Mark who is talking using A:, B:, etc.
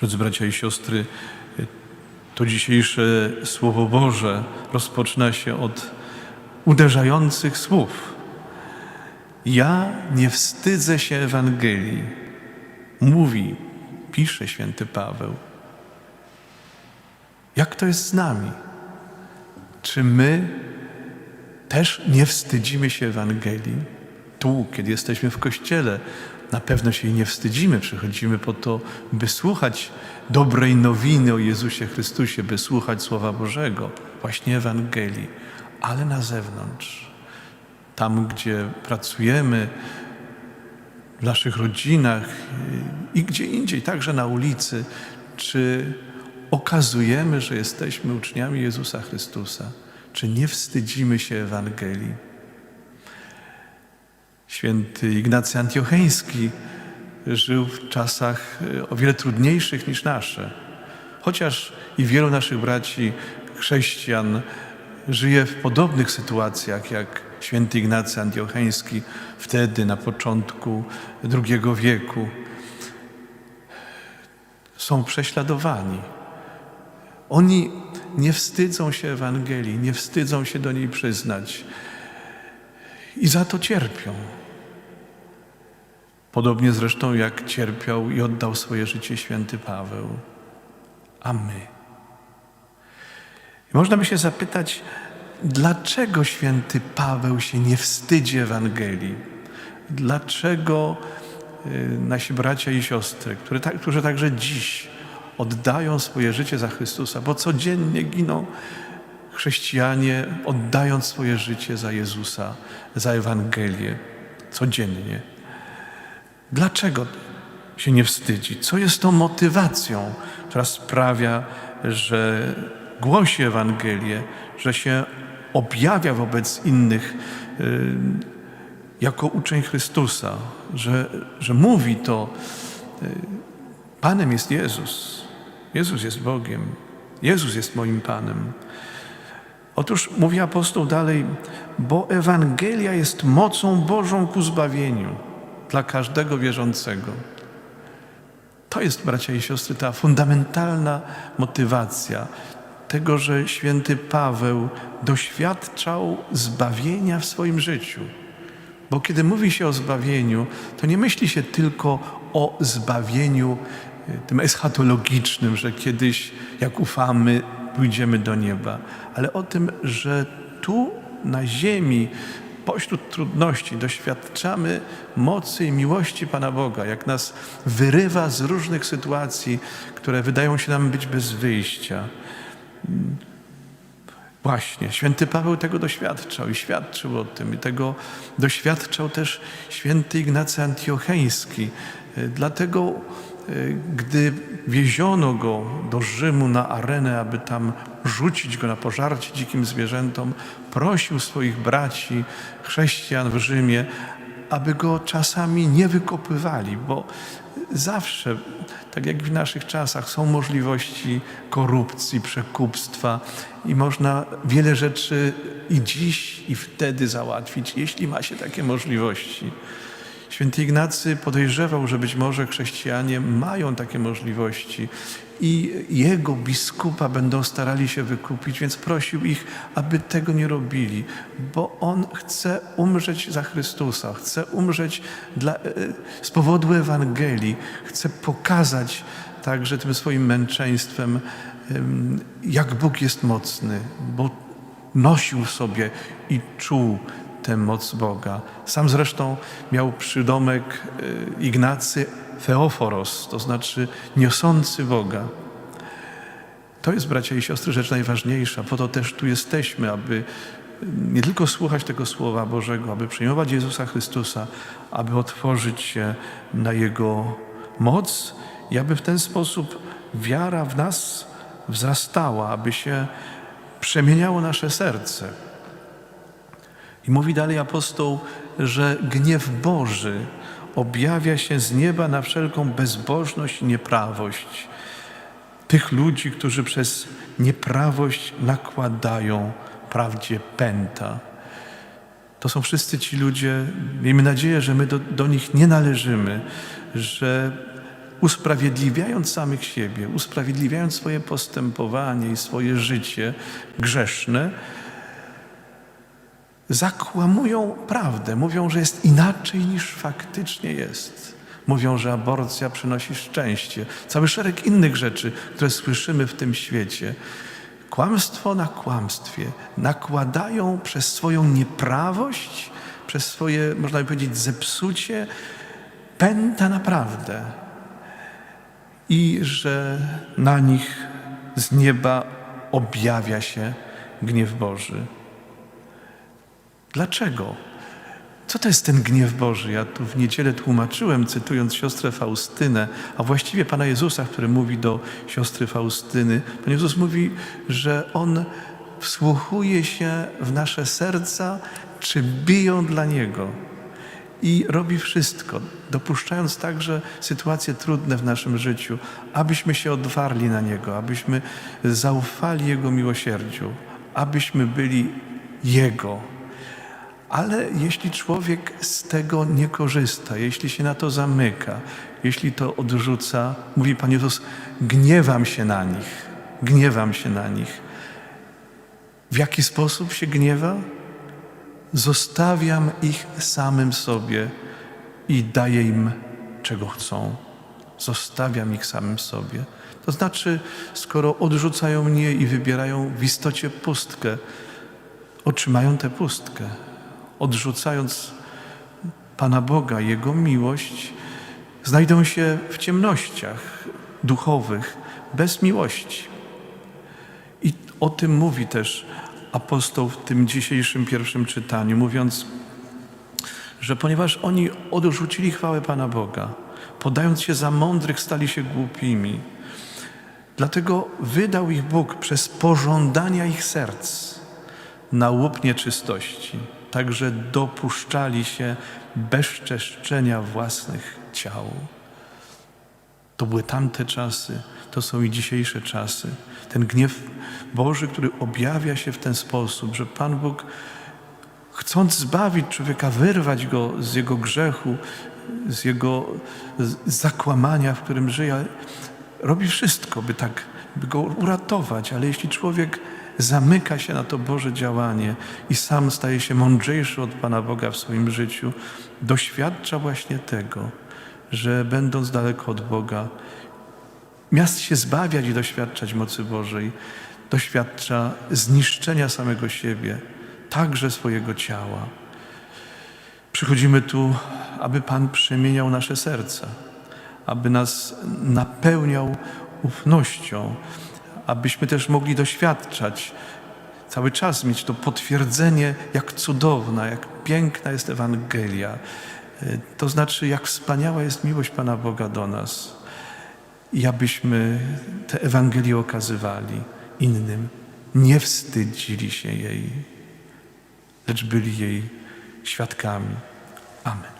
A: Drodzy bracia i siostry, to dzisiejsze Słowo Boże rozpoczyna się od uderzających słów. Ja nie wstydzę się Ewangelii, mówi, pisze święty Paweł. Jak to jest z nami? Czy my też nie wstydzimy się Ewangelii? Tu, kiedy jesteśmy w kościele, na pewno się jej nie wstydzimy. Przychodzimy po to, by słuchać dobrej nowiny o Jezusie Chrystusie, by słuchać Słowa Bożego, właśnie Ewangelii, ale na zewnątrz, tam, gdzie pracujemy, w naszych rodzinach i gdzie indziej, także na ulicy, czy okazujemy, że jesteśmy uczniami Jezusa Chrystusa, czy nie wstydzimy się Ewangelii. Święty Ignacy Antiocheński żył w czasach e, o wiele trudniejszych niż nasze. Chociaż i wielu naszych braci chrześcijan żyje w podobnych sytuacjach jak święty Ignacy Antiocheński wtedy, na początku II wieku. Są prześladowani. Oni nie wstydzą się Ewangelii, nie wstydzą się do niej przyznać i za to cierpią. Podobnie zresztą jak cierpiał i oddał swoje życie święty Paweł. A my? I można by się zapytać, dlaczego święty Paweł się nie wstydzi Ewangelii? Dlaczego y, nasi bracia i siostry, które, którzy także dziś oddają swoje życie za Chrystusa, bo codziennie giną chrześcijanie, oddając swoje życie za Jezusa, za Ewangelię, codziennie. Dlaczego się nie wstydzi? Co jest tą motywacją, która sprawia, że głosi Ewangelię, że się objawia wobec innych y, jako uczeń Chrystusa, że, że mówi to, y, Panem jest Jezus, Jezus jest Bogiem, Jezus jest moim Panem. Otóż mówi apostoł dalej, bo Ewangelia jest mocą Bożą ku zbawieniu dla każdego wierzącego. To jest, bracia i siostry, ta fundamentalna motywacja tego, że święty Paweł doświadczał zbawienia w swoim życiu. Bo kiedy mówi się o zbawieniu, to nie myśli się tylko o zbawieniu y, tym eschatologicznym, że kiedyś, jak ufamy, pójdziemy do nieba, ale o tym, że tu na ziemi, pośród trudności, doświadczamy mocy i miłości Pana Boga, jak nas wyrywa z różnych sytuacji, które wydają się nam być bez wyjścia. Właśnie, święty Paweł tego doświadczał i świadczył o tym. I tego doświadczał też święty Ignacy Antiocheński. Dlatego, gdy wieziono go do Rzymu na arenę, aby tam rzucić go na pożarcie dzikim zwierzętom, prosił swoich braci, chrześcijan w Rzymie, aby go czasami nie wykopywali, bo zawsze, tak jak w naszych czasach, są możliwości korupcji, przekupstwa i można wiele rzeczy i dziś, i wtedy załatwić, jeśli ma się takie możliwości. Święty Ignacy podejrzewał, że być może chrześcijanie mają takie możliwości i jego biskupa będą starali się wykupić, więc prosił ich, aby tego nie robili, bo on chce umrzeć za Chrystusa, chce umrzeć dla, e, z powodu Ewangelii, chce pokazać także tym swoim męczeństwem, jak Bóg jest mocny, bo nosił sobie i czuł tę moc Boga. Sam zresztą miał przydomek e, Ignacy Theoforos, to znaczy niosący Boga. To jest, bracia i siostry, rzecz najważniejsza. Po to też tu jesteśmy, aby nie tylko słuchać tego Słowa Bożego, aby przyjmować Jezusa Chrystusa, aby otworzyć się na Jego moc i aby w ten sposób wiara w nas wzrastała, aby się przemieniało nasze serce. I mówi dalej apostoł, że gniew Boży objawia się z nieba na wszelką bezbożność i nieprawość tych ludzi, którzy przez nieprawość nakładają prawdzie pęta. To są wszyscy ci ludzie, miejmy nadzieję, że my do, do nich nie należymy, że usprawiedliwiając samych siebie, usprawiedliwiając swoje postępowanie i swoje życie grzeszne, zakłamują prawdę. Mówią, że jest inaczej niż faktycznie jest. Mówią, że aborcja przynosi szczęście. Cały szereg innych rzeczy, które słyszymy w tym świecie. Kłamstwo na kłamstwie nakładają przez swoją nieprawość, przez swoje, można by powiedzieć, zepsucie, pęta na prawdę. I że na nich z nieba objawia się gniew Boży. Dlaczego? Co to jest ten gniew Boży? Ja tu w niedzielę tłumaczyłem, cytując siostrę Faustynę, a właściwie Pana Jezusa, który mówi do siostry Faustyny. Pan Jezus mówi, że On wsłuchuje się w nasze serca, czy biją dla Niego. I robi wszystko, dopuszczając także sytuacje trudne w naszym życiu, abyśmy się odwarli na Niego, abyśmy zaufali Jego miłosierdziu, abyśmy byli Jego. Ale jeśli człowiek z tego nie korzysta, jeśli się na to zamyka, jeśli to odrzuca, mówi Pan Jezus, gniewam się na nich, gniewam się na nich. W jaki sposób się gniewa? Zostawiam ich samym sobie i daję im, czego chcą. Zostawiam ich samym sobie. To znaczy, skoro odrzucają mnie i wybierają w istocie pustkę, otrzymają tę pustkę odrzucając Pana Boga, Jego miłość, znajdą się w ciemnościach duchowych, bez miłości. I o tym mówi też apostoł w tym dzisiejszym pierwszym czytaniu, mówiąc, że ponieważ oni odrzucili chwałę Pana Boga, podając się za mądrych, stali się głupimi. Dlatego wydał ich Bóg przez pożądania ich serc na łup nieczystości także dopuszczali się bezczeszczenia własnych ciał. To były tamte czasy, to są i dzisiejsze czasy. Ten gniew Boży, który objawia się w ten sposób, że Pan Bóg, chcąc zbawić człowieka, wyrwać go z jego grzechu, z jego zakłamania, w którym żyje, robi wszystko, by tak, by go uratować, ale jeśli człowiek zamyka się na to Boże działanie i sam staje się mądrzejszy od Pana Boga w swoim życiu, doświadcza właśnie tego, że będąc daleko od Boga, miast się zbawiać i doświadczać mocy Bożej, doświadcza zniszczenia samego siebie, także swojego ciała. Przychodzimy tu, aby Pan przemieniał nasze serca, aby nas napełniał ufnością, abyśmy też mogli doświadczać, cały czas mieć to potwierdzenie, jak cudowna, jak piękna jest Ewangelia. To znaczy, jak wspaniała jest miłość Pana Boga do nas. I abyśmy tę Ewangelię okazywali innym, nie wstydzili się jej, lecz byli jej świadkami. Amen.